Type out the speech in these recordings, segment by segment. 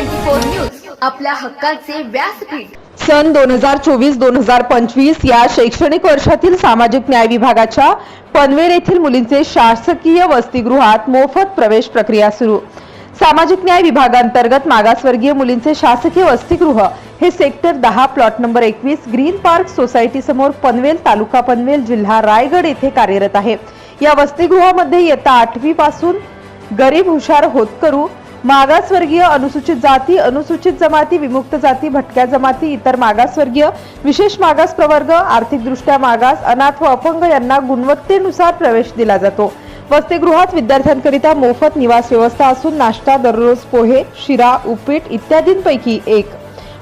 Four news आपल्या हक्काचे व्यासपीठ. सन दोन हजार चोवीस दोन हजार पंचवीस या शैक्षणिक वर्षातील सामाजिक न्याय विभागाच्या पनवेल येथील मुलींचे शासकीय वसतिगृहात मोफत प्रवेश प्रक्रिया सुरू. सामाजिक न्याय विभागांतर्गत मागासवर्गीय मुलींचे शासकीय वसतिगृह हे सेक्टर दहा प्लॉट नंबर एकवीस ग्रीन पार्क सोसायटी समोर पनवेल तालुका पनवेल जिल्हा रायगड येथे कार्यरत आहे. या वसतिगृहामध्ये येत्या आठवी पासून गरीब हुशार होतकरू मागासवर्गीय अनुसूचित जाती अनुसूचित जमाती विमुक्त जाती भटक्या जमाती इतर मागासवर्गीय विशेष मागास प्रवर्ग आर्थिकदृष्ट्या मागास अनाथ व अपंग यांना गुणवत्तेनुसार प्रवेश दिला जातो. वसतिगृहात विद्यार्थ्यांकरिता मोफत निवास व्यवस्था असून नाश्ता दररोज पोहे शिरा उपीट इत्यादींपैकी एक.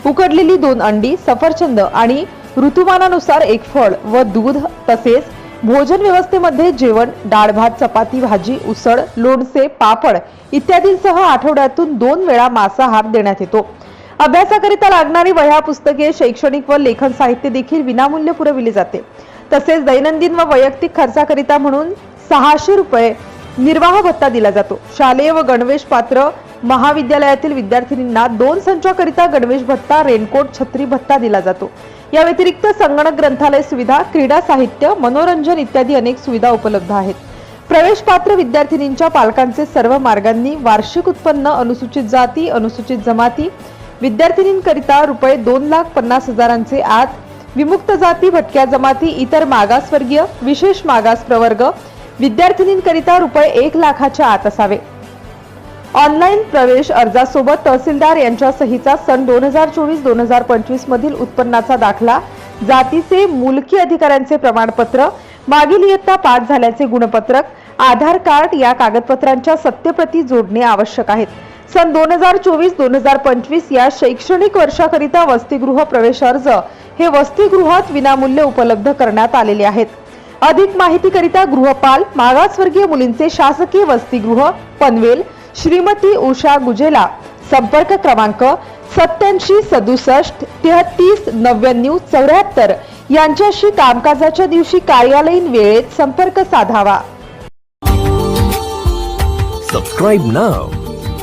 उकडलेली दोन अंडी सफरचंद आणि ऋतुमानानुसार एक फळ व दूध तसेच भोजन व्यवस्थेमध्ये जेवण डाळ भात चपाती भाजी उसळ लोणचे पापड इत्यादींसह आठवड्यातून दोन वेळा मांसाहार देण्यात येतो. अभ्यासाकरिता लागणारी वह्या पुस्तके शैक्षणिक व लेखन साहित्य देखील विनामूल्य पुरविले जाते. तसेच दैनंदिन व वैयक्तिक खर्चाकरिता म्हणून सहाशे रुपये निर्वाह भत्ता दिला जातो. शालेय व गणवेश पात्र महाविद्यालयातील विद्यार्थिनींना दोन संचाकरिता गणवेश भत्ता रेनकोट छत्री भत्ता दिला जातो. या व्यतिरिक्त संगणक ग्रंथालय सुविधा क्रीडा साहित्य मनोरंजन इत्यादी अनेक सुविधा उपलब्ध आहेत. प्रवेश पात्र विद्यार्थिनींच्या पालकांचे सर्व मार्गांनी वार्षिक उत्पन्न अनुसूचित जाती अनुसूचित जमाती विद्यार्थिनींकरिता रुपये दोन लाख पन्नास हजारांचे आत विमुक्त जाती भटक्या जमाती इतर मागासवर्गीय विशेष मागास प्रवर्ग विद्यार्थिनींकरिता रुपये एक लाखाच्या आत असावे. ऑनलाईन प्रवेश अर्जासोबत तहसीलदार यांच्या सहीचा सन दोन हजार चोवीस दोन हजार पंचवीस मधील उत्पन्नाचा दाखला जातीचे मुलकी अधिकाऱ्यांचे प्रमाणपत्र मागील इयत्ता पास झाल्याचे गुणपत्रक आधार कार्ड या कागदपत्रांच्या सत्यप्रती जोडणे आवश्यक आहेत. सन दोन हजार चोवीस दोन हजार पंचवीस या शैक्षणिक वर्षाकरिता वसतिगृह प्रवेश अर्ज हे वसतिगृहात विनामूल्य उपलब्ध करण्यात आलेले आहेत. अधिक माहितीकरिता गृहपाल मागासवर्गीय मुलींचे शासकीय वसतिगृह पनवेल श्रीमती उषा गुजेला. संपर्क क्रमांक सत्याऐंशी सदुसष्ट तेहतीस नव्याण्णव चौऱ्याहत्तर. यांच्याशी कामकाजाच्या दिवशी कार्यालयीन वेळेत संपर्क साधावा. Subscribe now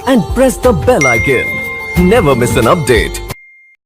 and press the bell icon never miss an update